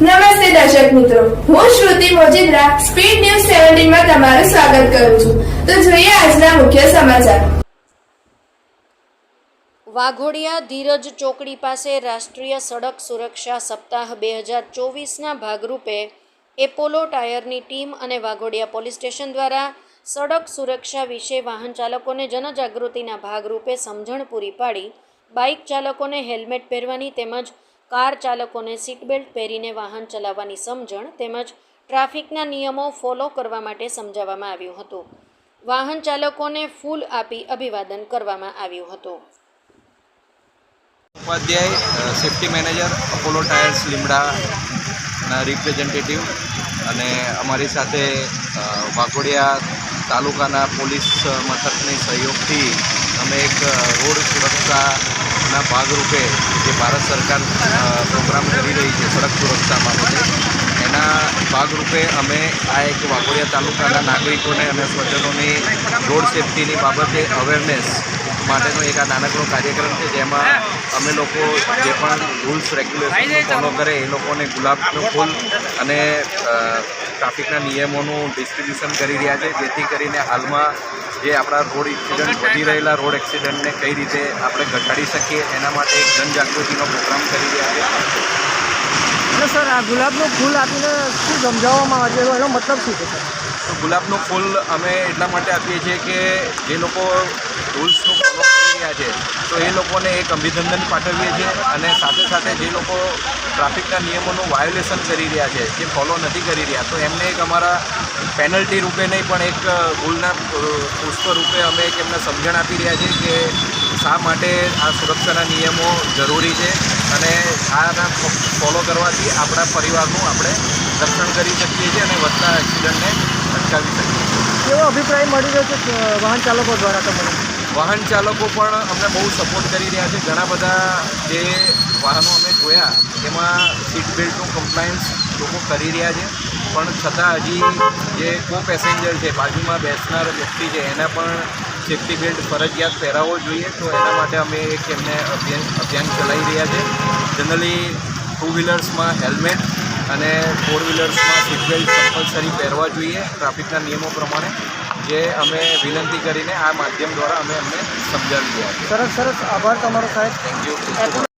નમસ્તે દર્શક મિત્રો. હું શ્રુતિ મોજીદ્રા, સ્પીડ ન્યૂઝ સેવન્ટીનમાં તમારું સ્વાગત કરું છું. તો જોઈએ આજના મુખ્ય સમાચાર. વાઘોડિયા ધીરજ ચોકડી પાસે રાષ્ટ્રીય સડક સુરક્ષા સપ્તાહ બે હજાર ચોવીસના ભાગરૂપે એપોલો ટાયરની ટીમ અને વાઘોડિયા પોલીસ સ્ટેશન દ્વારા સડક સુરક્ષા વિશે વાહન ચાલકોને જનજાગૃતિના ભાગરૂપે સમજણ પૂરી પાડી. બાઇક ચાલકોને હેલ્મેટ પહેરવાની તેમજ કાર ચાલકોને સીટ બેલ્ટ પહેરીને વાહન ચલાવવાની સમજણ તેમજ ટ્રાફિકના નિયમો ફોલો કરવા માટે સમજાવવામાં આવ્યું હતું. વાહન ચાલકોને ફૂલ આપી અભિવાદન કરવામાં આવ્યું હતું. Upadhyay safety manager Apollo tyres લીમડાના રિપ્રેઝેન્ટેટિવ અને અમારી સાથે વાઘોડિયા તાલુકાના પોલીસ મથકની સહયોગથી અમે એક રોડ સુરક્ષાના ભાગરૂપે જે ભારત સરકાર પ્રોગ્રામ કરી રહી છે સડક સુરક્ષા બાબતે, એના ભાગરૂપે અમે આ એક વાઘોડિયા તાલુકાના નાગરિકોને અને સ્વજનોની રોડ સેફટીની બાબતે અવેરનેસ માટેનો એક આ નાનકડો કાર્યક્રમ છે, જેમાં અમે લોકો જે પણ રૂલ્સ રેગ્યુલેશન ફોલો કરે, એ લોકોને ગુલાબનું ફૂલ અને ટ્રાફિકના નિયમોનું ડિસ્ટ્રીબ્યુશન કરી રહ્યા છે, જેથી કરીને હાલમાં જે આપણા રોડ એક્સિડન્ટ વધી રહેલા રોડ એક્સિડન્ટને કઈ રીતે આપણે ઘટાડી શકીએ એના માટે એક જનજાગૃતિનો પ્રોગ્રામ કરી રહ્યા છે. અને સર આ ગુલાબનું ફૂલ આપીને શું સમજાવવામાં આવે છે? એનો મતલબ શું છે સર? ગુલાબનું ફૂલ અમે એટલા માટે આપીએ છીએ કે જે લોકો રૂલ્સનું ફોલો કરી રહ્યા છે તો એ લોકોને એક અભિનંદન પાઠવીએ છીએ અને સાથે સાથે જે લોકો ટ્રાફિકના નિયમોનું વાયોલેશન કરી રહ્યા છે જે ફોલો નથી કરી રહ્યા તો એમને એક અમારા પેનલ્ટી રૂપે નહીં પણ એક ભૂલના પુષ્પ રૂપે અમે એક એમને સમજણ આપી રહ્યા છીએ કે શા માટે આ સુરક્ષાના નિયમો જરૂરી છે અને આના ફોલો કરવાથી આપણા પરિવારનું આપણે રક્ષણ કરી શકીએ છીએ અને વધતા એક્સિડન્ટને અટકાવી શકીએ છીએ. એવો અભિપ્રાય મળી રહ્યો છે વાહન ચાલકો દ્વારા તમને વાહન ચાલકો પણ અમને બહુ સપોર્ટ કરી રહ્યા છે. ઘણા બધા જે વાહનો અમે જોયા એમાં સીટ બેલ્ટનું કમ્પ્લાયન્સ લોકો કરી રહ્યા છે. પણ છતાં હજી જે કો પેસેન્જર છે બાજુમાં બેસનાર વ્યક્તિ છે એને પણ સેફ્ટી બેલ્ટ ફરજિયાત પહેરાવવો જોઈએ. તો એના માટે અમે એક એમને અભિયાન અભિયાન ચલાવી રહ્યા છે. જનરલી ટુ વ્હીલર્સમાં હેલ્મેટ અને ફોર વ્હીલર્સમાં સીટ બેલ્ટ કમ્પલસરી પહેરવા જોઈએ ટ્રાફિકના નિયમો પ્રમાણે જે અમે વિનંતી કરીને આ માધ્યમ દ્વારા અમે અમને સમજાવી રહ્યા સરસ સરસ. આભાર તમારો સાહેબ. Thank you